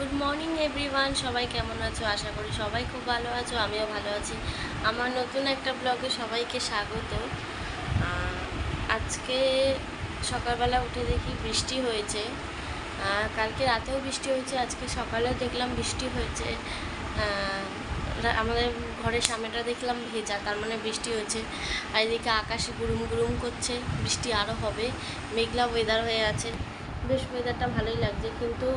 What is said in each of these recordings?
Good morning everyone সবাই কেমন আছো? আশা করি সবাই খুব ভালো আছো, আমিও ভালো আছি। আমার নতুন একটা ব্লগে সবাইকে স্বাগত। আজকে সকালবেলা উঠে দেখি বৃষ্টি হয়েছে। কালকে রাতেও বৃষ্টি হয়েছে, আজকে সকালেও দেখলাম বৃষ্টি হয়েছে। আমাদের ঘরের সামনেটা দেখলাম ভেজা, তার মানে বৃষ্টি হয়েছে। আর এদিকে আকাশে গুরুম গুরুম করছে, বৃষ্টি আরও হবে। মেঘলা ওয়েদার হয়ে আছে। বেশ ওয়েদারটা ভালোই লাগছে, কিন্তু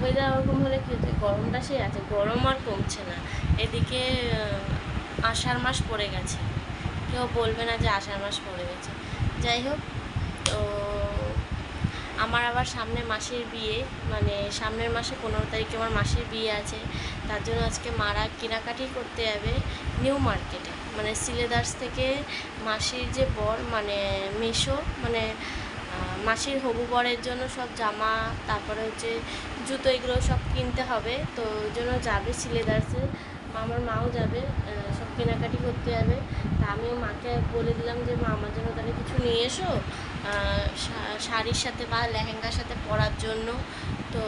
ওয়েদার ওরকম হলে কী হচ্ছে? গরমটা সেই আছে, গরম আর কমছে না। এদিকে আষাঢ় মাস পড়ে গেছে। কেউ বলবে না যে আষাঢ় মাস পড়ে গেছে। যাই হোক, তো আমার আবার সামনে মাসের বিয়ে মানে সামনের মাসে পনেরো তারিখে আমার মাসের বিয়ে আছে। তার জন্য আজকে মারা কেনাকাটি করতে যাবে নিউ মার্কেটে। মানে সিলেদার্স থেকে মাসির যে বর মানে মেশো মানে মাসির হবু বরের জন্য সব জামা, তারপরে হচ্ছে জুতো এগুলো সব কিনতে হবে। তো জন্য যাবে সিলেদার্সে আমার মাও যাবে সব কেনাকাটি করতে যাবে। তা আমিও মাকে বলে দিলাম যে, মা, আমার জন্য তাহলে কিছু নিয়ে এসো শাড়ির সাথে বা লেহেঙ্গার সাথে পরার জন্য। তো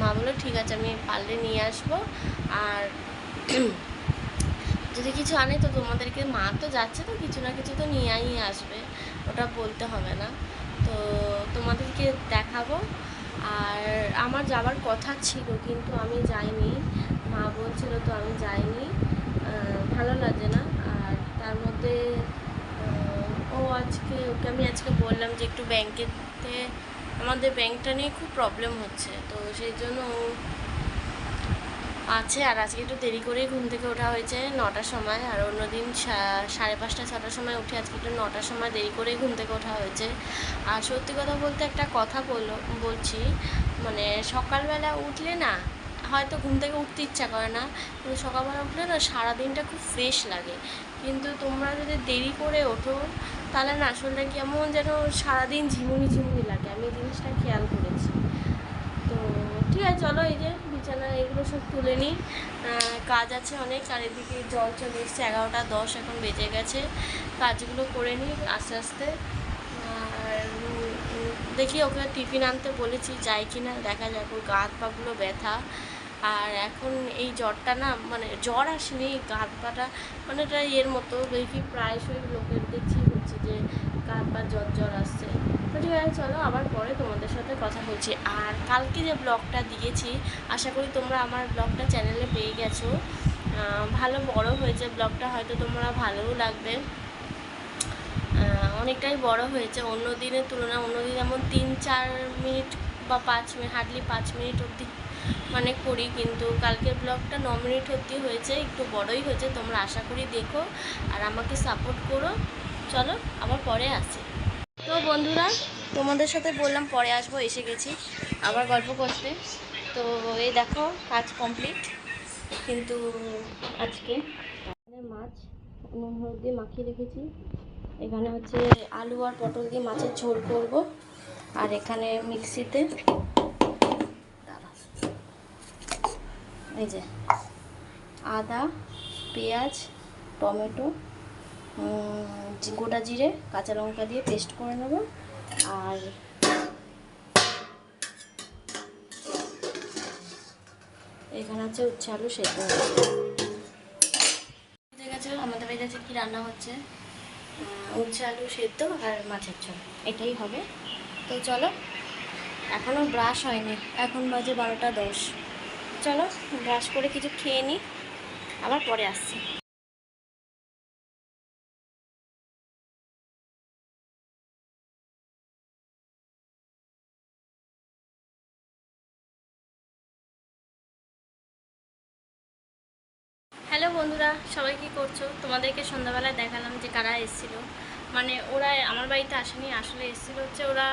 মা বলল, ঠিক আছে, আমি পারলে নিয়ে আসব। আর যদি কিছু আনে, তো তোমাদেরকে মা তো যাচ্ছে তো, কিছু না কিছু তো নিয়েই আসবে। ওটা বলতে হবে না। তো তোমাদেরকে দেখাবো। আর আমার যাবার কথা ছিল, কিন্তু আমি যাইনি। মা বলছিল তো আমি যাইনি। ভালো লাগে না। আর তার মধ্যে ও আজকে, ওকে আমি আজকে বললাম যে একটু ব্যাংকেতে আমাদের ব্যাংকটা নিয়ে খুব প্রবলেম হচ্ছে। তো সেই জন্য ও আছে, আর আজকে একটু দেরি করেই ঘুম থেকে ওঠা হয়েছে, নটার সময়। আর অন্যদিন সাড়ে পাঁচটা, ছটার সময় উঠে আজকে একটু নটার সময় দেরি করেই ঘুম থেকে ওঠা হয়েছে। আর সত্যি কথা বলতে একটা কথা বলল, বলছি মানে সকালবেলা উঠলে না, হয়তো ঘুম থেকে উঠতে ইচ্ছা করে না, কিন্তু সকালবেলা উঠলে না সারাদিনটা খুব ফ্রেশ লাগে। কিন্তু তোমরা যদি দেরি করে ওঠো, তাহলে না শরীরটা কেমন যেন সারাদিন ঝিমুনি ঝিমুনি লাগে। আমি এই জিনিসটা খেয়াল করেছি। তো ঠিক আছে, চলো এই যে বিছানা, এগুলো সব তুলে নিই। কাজ আছে অনেক, চারিদিকে জল চলে এসছে, এগারোটা দশ এখন বেজে গেছে। কাজগুলো করে নিই আস্তে আস্তে। আর, দেখি ওকে টিফিন আনতে বলেছি, যাই কি না দেখা যাক ওর গা পাগুলো ব্যথা। আর এখন এই জ্বরটা না মানে জ্বর আসেনি গা হাত পাটা মানে এটা এর মতো, দেখি প্রায়শই লোকের দেখছি হচ্ছে যে গা হাত পা জ্বর জ্বর আসছে। তো চলো আবার পরে তোমাদের সাথে কথা বলছি আর কালকে যে ব্লগটা দিয়েছি, আশা করি তোমরা আমার ব্লগটা চ্যানেলে পেয়ে গেছো। ভালো বড় হয়েছে ব্লগটা হয়তো তোমরা ভালোও লাগবে। অনেকটাই বড় হয়েছে, অন্য দিনের তুলনায়, অন্য দিন যেমন তিন, চার মিনিট বা পাঁচ মিনিট হার্ডলি পাঁচ মিনিট অবধি মানে করি, কিন্তু কালকের ব্লগটা ন মিনিট অবধি হয়েছে, একটু বড়ই হয়েছে, তোমরা আশা করি দেখো, আর আমাকে সাপোর্ট করো। চলো, আবার পরে আসি। তো বন্ধুরা, তোমাদের সাথে বললাম পরে আসব, এসে গেছি। আবার গল্প করতে। তো এই দেখো, কাজ কমপ্লিট কিন্তু আজকে মাছ নুন, হলুদ দিয়ে মাখিয়ে রেখেছি। এখানে হচ্ছে আলু আর পটল দিয়ে মাছের ঝোল করব। আর এখানে মিক্সিতে এই যে আদা, পেঁয়াজ, টমেটো গোটা জিরে, কাঁচা লঙ্কা দিয়ে পেস্ট করে নেব। আর এখানে হচ্ছে উচ্ছে আলু সেদ্ধ ঠিক আছে আমাদের বাড়িতে আজকে কী রান্না হচ্ছে? উচ্ছে আলু সেদ্ধ আর মাছের ঝোল, এটাই হবে। তো চলো এখনও ব্রাশ হয়নি, এখন বাজে বারোটা দশ। চলো, ব্রাশ করে কিছু খেয়ে নিই আবার পরে আসছি। হ্যালো বন্ধুরা, সবাই কি করছ? তোমাদেরকে সন্ধ্যাবেলায় দেখালাম যে কারা এসেছিল। মানে ওরা আমার বাড়িতে আসেনি, আসলে এসেছিল হচ্ছে ওরা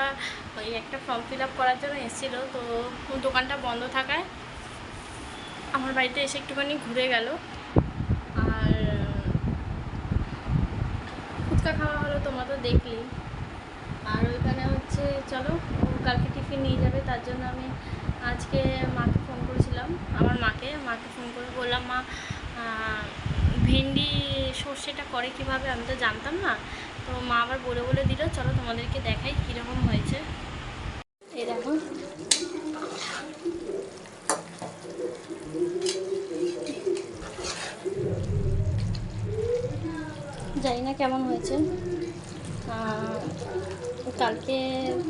ওই একটা ফর্ম ফিল করার জন্য এসেছিল। তো দোকানটা বন্ধ থাকায় আমার বাড়িতে এসে একটুখানি ঘুরে গেল। আর ফুচকা খাওয়া হলো তোমরা তো দেখলি আর ওইখানে হচ্ছে, চলো কালকে টিফিন নিয়ে যাবে, তার জন্য আমি আজকে মাকে ফোন করেছিলাম। আমার মাকে মাকে ফোন করে বললাম, মা ভেন্ডি সর্ষেটা করে কীভাবে আমি তো জানতাম না। তো মা আবার বলে বলে দিল, চলো তোমাদেরকে দেখাই কীরকম হয়েছে। এই দেখো। জানি না কেমন হয়েছে। কালকে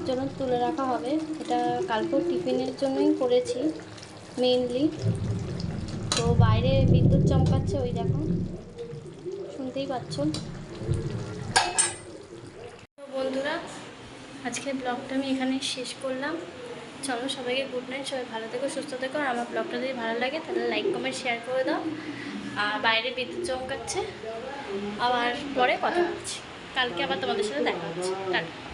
জন্য তুলে রাখা হবে। এটা কালকে টিফিনের জন্যই করেছি মেইনলি তো বাইরে বিদ্যুৎ চমকাচ্ছে, ওই দেখো। শুনতেই পাচ্ছ। বন্ধুরা, আজকের ব্লগটা আমি এখানে শেষ করলাম। চলো সবাইকে গুড নাইট সবাই ভালো থেকো, সুস্থ থেকো। আর আমার ব্লগটা যদি ভালো লাগে, তাহলে লাইক কমেন্ট শেয়ার করে দাও। আর বাইরে বিদ্যুৎ চমকাচ্ছে। আবার পরে কথা হচ্ছে কালকে আবার তোমাদের সাথে দেখা হচ্ছে। টাটা।